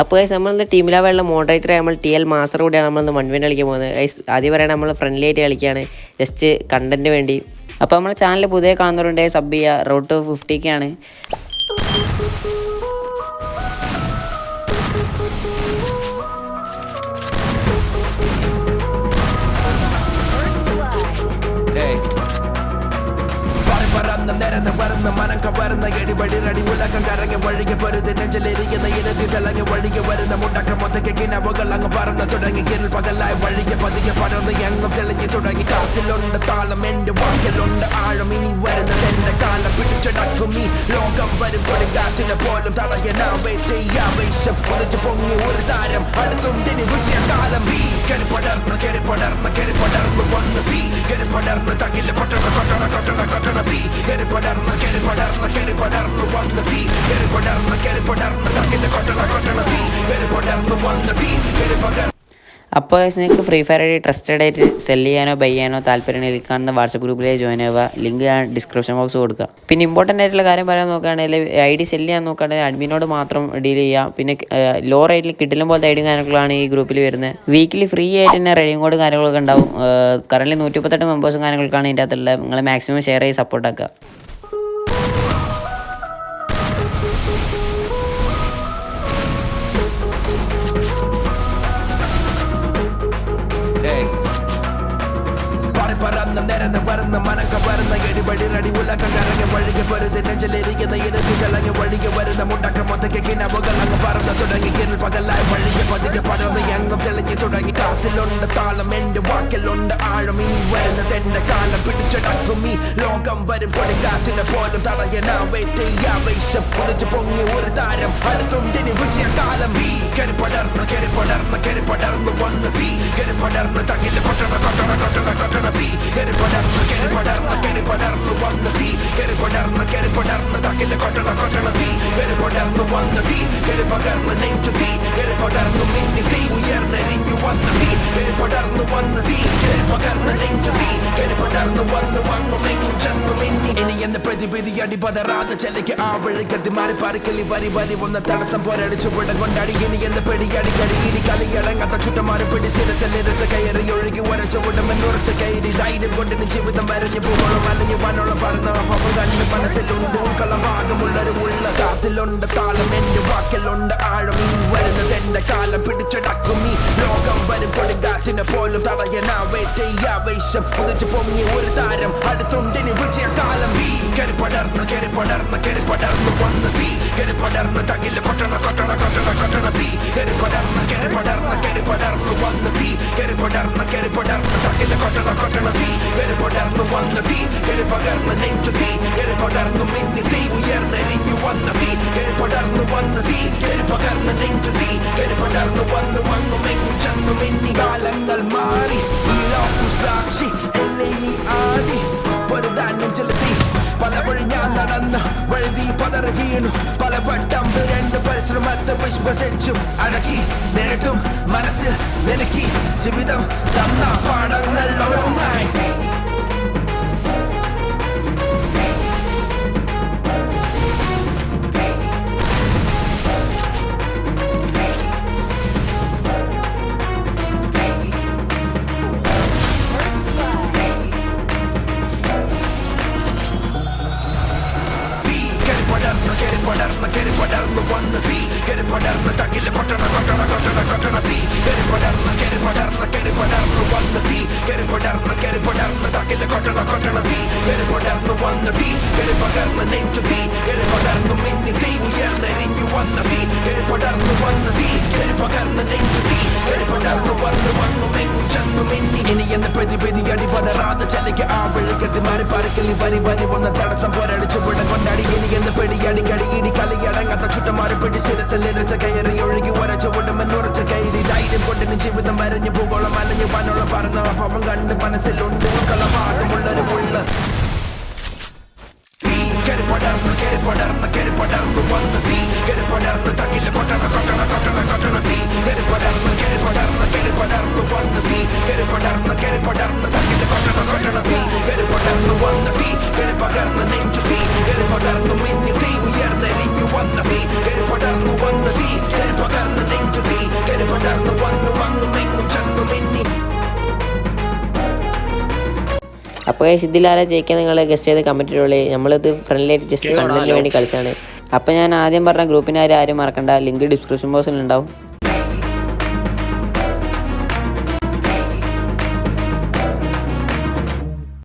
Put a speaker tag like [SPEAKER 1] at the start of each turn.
[SPEAKER 1] അപ്പോൾ ഗൈസ് നമ്മളിന്ന് ടീമിലാവുള്ള മോഡറേറ്റർ നമ്മൾ ടി എൽ മാസ്റ്റർ കൂടിയാണ് വൺ കളിക്കാൻ പോകുന്നത്? ഗൈസ് ആദ്യം പറയാൻ നമ്മൾ ഫ്രണ്ട്ലി ആയിട്ട് കളിക്കുകയാണ് ജസ്റ്റ് കണ്ടന്റ് വേണ്ടി. അപ്പോൾ നമ്മൾ ചാനൽ പുതിയ കാണുന്നവരുണ്ട് സബ് ചെയ്യുക റോട്ട് ടു ഫിഫ്റ്റിക്കാണ്
[SPEAKER 2] ഏയ്. വരുന്ന മനം കവർന്ന എടിപടി റടി ഉലകം കറങ്ങി വഴുകി പൊരുതി നെഞ്ചിലിരിക്കുന്ന ഇരതി തിളങ്ങി വഴികെ വരുന്ന മുണ്ടക്ക മൊത്തയ്ക്ക് കിനവുകൾ അങ്ങ് പറന്ന് തുടങ്ങി. കിരൽ പകലായി വഴിക്ക് പതിയെ പടർന്ന് എങ്ങും തെളിഞ്ഞു തുടങ്ങി. കാറ്റിലുണ്ട് താളം എന്റെ വാക്കിലുണ്ട് ആഴം. ഇനി വരുന്നത് എന്റെ കാലം. പിടിച്ചടക്കും ഈ ലോകം വരും കൊടുങ്കാറ്റിനെ പോലും തടയനാവേ ചെയ്യാവേശം ഒന്നിച്ചു പൊങ്ങി ഒരു താരം. അടുത്തുണ്ടിനി വിജയകാലം. ഈ കരി പടർന്ന് കരി പടർന്ന് കരി പടർന്ന് വന്ന് തീ കരി പടർന്ന് തകിൽ കൊട്ടണ കൊട്ടണ കൊട്ടണ കൊട്ടണ തീ കരി പടർന്ന് കരി പടർന്ന് കരി പടർന്ന് വന്ന് തീ കരി പടർന്ന് കരി പടർന്ന് തകിൽ കൊട്ടണ കൊട്ടണ തീ കരി പടർന്ന് വന്ന് തീ കരി പകർന്ന്
[SPEAKER 1] അപ്പോൾ നിങ്ങൾക്ക് ഫ്രീ ഫയർ ആയിട്ട് ട്രസ്റ്റഡ് ആയിട്ട് സെൽ ചെയ്യാനോ ബൈ ചെയ്യാനോ താല്പര്യം കാണുന്ന വാട്സപ്പ് ഗ്രൂപ്പിലേക്ക് ജോയിൻ ആവുക. ലിങ്ക് ഞാൻ ഡിസ്ക്രിപ്ഷൻ ബോക്സ് കൊടുക്കുക പിന്നെ ഇമ്പോർട്ടന്റ് ആയിട്ടുള്ള കാര്യം പറയാൻ നോക്കുകയാണെങ്കിൽ ഐ ഡി സെൽ ചെയ്യാൻ നോക്കുകയാണെങ്കിൽ അഡ്മിനോട് മാത്രം ഡീൽ ചെയ്യുക. പിന്നെ ലോ റേറ്റിൽ കിട്ടിലും പോലത്തെ ഐഡിയും കാര്യങ്ങളാണ് ഈ ഗ്രൂപ്പിൽ വരുന്നത്. വീക്കിലി ഫ്രീ ആയിട്ട് തന്നെ റെഡിയും കോഡ് കാര്യങ്ങളൊക്കെ ഉണ്ടാവും. കറന്റ് നൂറ്റി മുപ്പത്തെട്ട് മെമ്പേഴ്സും കാര്യങ്ങൾക്കാണ് ഇതിന്റെ അകത്തുള്ളത്. നിങ്ങൾ മാക്സിമം ഷെയർ ചെയ്ത് സപ്പോർട്ട്
[SPEAKER 2] നിരന്ന് മനക്ക മനം കവർന്ന എടിപടി റടി ഉലക്കം കറങ്ങി വഴികെ പൊരുത് നെഞ്ചിലിരിക്കുന്ന ഇരത്തി തിളങ്ങി വഴികെ വരുന്ന മുണ്ടക്ക മൊത്തക്ക് കിനവുകൾ അങ്ങ് പറന്ന് തുടങ്ങി. കിരൽ പകലായി വഴികെ പതുക്കെ പടർന്ന് എങ്ങും തെളിഞ്ഞു തുടങ്ങി. കാത്തിലുണ്ട് താളം എന്റെ വാക്കിലുണ്ട് ആഴം. ഇനി വരുന്നത് എന്റെ കാലം പിടിച്ചടക്കും. ഈ ലോകം വരും കൊടുങ്കാറ്റിനെ പോലും തടയനാവേ തെയ്യാവേശം പൊതിച്ച് പൊങ്ങി ഒരു താരം. അടുത്തുണ്ടിനി വിജയകാലം കരു പടർന്ന് കരു പടർന്ന് കരു പടർന്ന് വന്ന് തീ. കരു പടർന്ന് തകിൽ പട്ടണ കൊട്ടണ കൊട്ടണ കൊട്ടണ തീ. കരു പടർന്ന് കരു പടർന്ന് കരു പടർന്ന് വന്ന് തീ. കരു പടർന്ന് കരു പടർന്ന് തകിൽ കൊട്ടണ കൊട്ടണ തീ. കരു പടർന്ന് വന്ന് തീ. കരു പകർന്ന് നെഞ്ചു തീ. കരു പടർന്ന് മിന്നി തീ. ഉയർന്നെരിഞ്ഞു വന്ന് തീ. കരു പടർന്ന് വന്ന് തീ. കരു പകർന്ന് നെഞ്ചു തീ. കരു പടർന്ന് വന്നു എന്ന പ്രതിവിധി അടിപതറാതെ ചെലക്ക് ആ വഴികത്തി മാറി പാറിക്കലി വരി വരി വന്ന തടസ്സം പോരടിച്ചു വിട കൊണ്ടാടി. ഇനി എന്ന പെടിയടിക്കടി. ഇനി കളിയടങ്ങാത്ത ചുട്ടമാറി പിടി. സിരച്ചല്ലിരച്ച കയറി ഒഴുകി ഉരച്ച ഉടമെന്നുറച്ച കയറി. ധൈര്യം കൊണ്ടിന് ജീവിതം വരഞ്ഞു പോകണം അല്ലെങ്കിൽ വനോളം പറഞ്ഞ അപ്പം കണ്ണ് മനസ്സിലുണ്ട്. ഉൾക്കളഭാഗമുള്ളൊരു ഉള്ള കാത്തിലുണ്ട്. താളം എന്റെ വാക്കിലുണ്ട്. ആഴം വരുന്നത് എന്റെ കാലം. വരും കൊടുങ്കാറ്റിനെ പോലും തടയനാവേ തെയ്യാവേശം ഒന്നിച്ചു പൊങ്ങി ഒരു താരം. അടുത്തുണ്ടിനി വിജയകാലം. ഈ കരി പടർന്ന് കരി പടർന്ന് കരി പടർന്ന് വന്ന് തീ. കരി പടർന്ന് തകിൽ പൊട്ടണ കൊട്ടണ കൊട്ടണ കൊട്ടണ തീ. കരി പടർന്ന് കരി പടർന്ന് കരി പടർന്ന് വന്ന് തീ. കരി പടർന്ന് കരി പടർന്ന് തകിൽ കൊട്ടണ കൊട്ടണ തീ. കരി പടർന്ന് വന്ന് തീ. കരി പകർന്ന് നെഞ്ചു തീ. കരി പടർന്ന് മിന്നി തീ. ഉയർന്നെരിഞ്ഞു വന്ന തീ കേൾപ്പടർന്നു വന്ന തീ കേൾപ്പകർന്ന പകർന്ന് നെഞ്ചു തീ കേൾപ്പടർന്നു പടർന്ന് വന്ന് വന്നു മെങ്ങു ചെന്നു മിന്നി കാലങ്ങൾ മാറി. സാക്ഷി എല്ലേ നീ ആദി. പൊരുതാനും ചെലുത്തി പല വഴി ഞാൻ നടന്ന് വഴുതി പതറി വീണു. പല വട്ടം രണ്ട് പരിശ്രമത്തെ വിശ്വസിച്ചും. അടക്കി നേരിട്ടും മനസ്സിൽ നിലക്കി ജീവിതം തന്ന പാഠങ്ങൾ ഓരോന്നായി. പടർന്ന് വന്ന് തീ കരി പടർന്ന് തകിൽ കൊട്ടണ കൊട്ടണ കൊട്ടണ കൊട്ടണ തീ കരി പടർന്ന് കരി പടർന്ന് കരി പടർന്ന് വന്ന് തീ കരി പടർന്ന് കരി പടർന്ന് തകിൽ കൊട്ടണ കൊട്ടണ തീ കരി പടർന്ന് വന്ന് തീ കരി പകർന്ന് നെഞ്ചു തീ കരി പടർന്ന് മിന്നി തീ ഉയർന്നെരിഞ്ഞു വന്ന തീ കരി പടർന്ന് വന്ന് തീ കരി പകർന്ന് നെഞ്ചു തീ കരി പടർന്ന് വന്ന് വന്നു മെങ്ങു ചെന്നു മിന്നി ഇനി എന്ന പ്രതിപതി പടരാതെ ചെലയ്ക്ക് ആ വഴികത്തി മാറി പരക്കലി വരി വരി വന്ന തടസ്സം പോരടിച്ചു വിട കൊണ്ടാടി ഇനി എന്ന് പെടിയടി പിടി സിരസിലിരച്ച കയറി ഒഴുകി ഉരച്ച ഉടമെന്നുറച്ച കയറി ധൈര്യം കൊണ്ടിന് ജീവിതം വരഞ്ഞു പോകോളം അലഞ്ഞു പനോളം പറന്ന അപ്പം കണ്ട് മനസ്സിലുണ്ട്. ഉള്ള പടർന്ന് കരി വന്ന് തീ കരു പടർന്ന് കരു പടർന്ന് തകിൽ കൊട്ടണ കൊട്ടണ തീ കരു പടർന്നു വന്ന് തീ കരു പകർന്ന് നെഞ്ചു തീ കരു പടർന്ന് മിന്നി തീ ഉയർന്നെരിഞ്ഞു വന്ന തീ കരു പടർന്നു വന്ന് തീ കരു പകർന്ന് നെഞ്ചു പേര് പടർന്നു വന്നു അങ്ങും മെങ്ങും ചെന്നു മിന്നി.
[SPEAKER 1] അപ്പോൾ ഇതിലാരെ ജയിക്കാൻ നിങ്ങൾ ഗസ്റ്റ് ചെയ്ത് കമന്റ് ഇട്ടുള്ളൂ നമ്മളിത് ഫ്രണ്ട്ലി ആയിട്ട് ജസ്റ്റ് കണ്ടതിന് വേണ്ടി കളിച്ചാണ്. അപ്പോൾ ഞാൻ ആദ്യം പറഞ്ഞ ഗ്രൂപ്പിനാരും ആരും മറക്കണ്ട. ലിങ്ക് ഡിസ്ക്രിപ്ഷൻ ബോക്സിൽ ഉണ്ടാവും.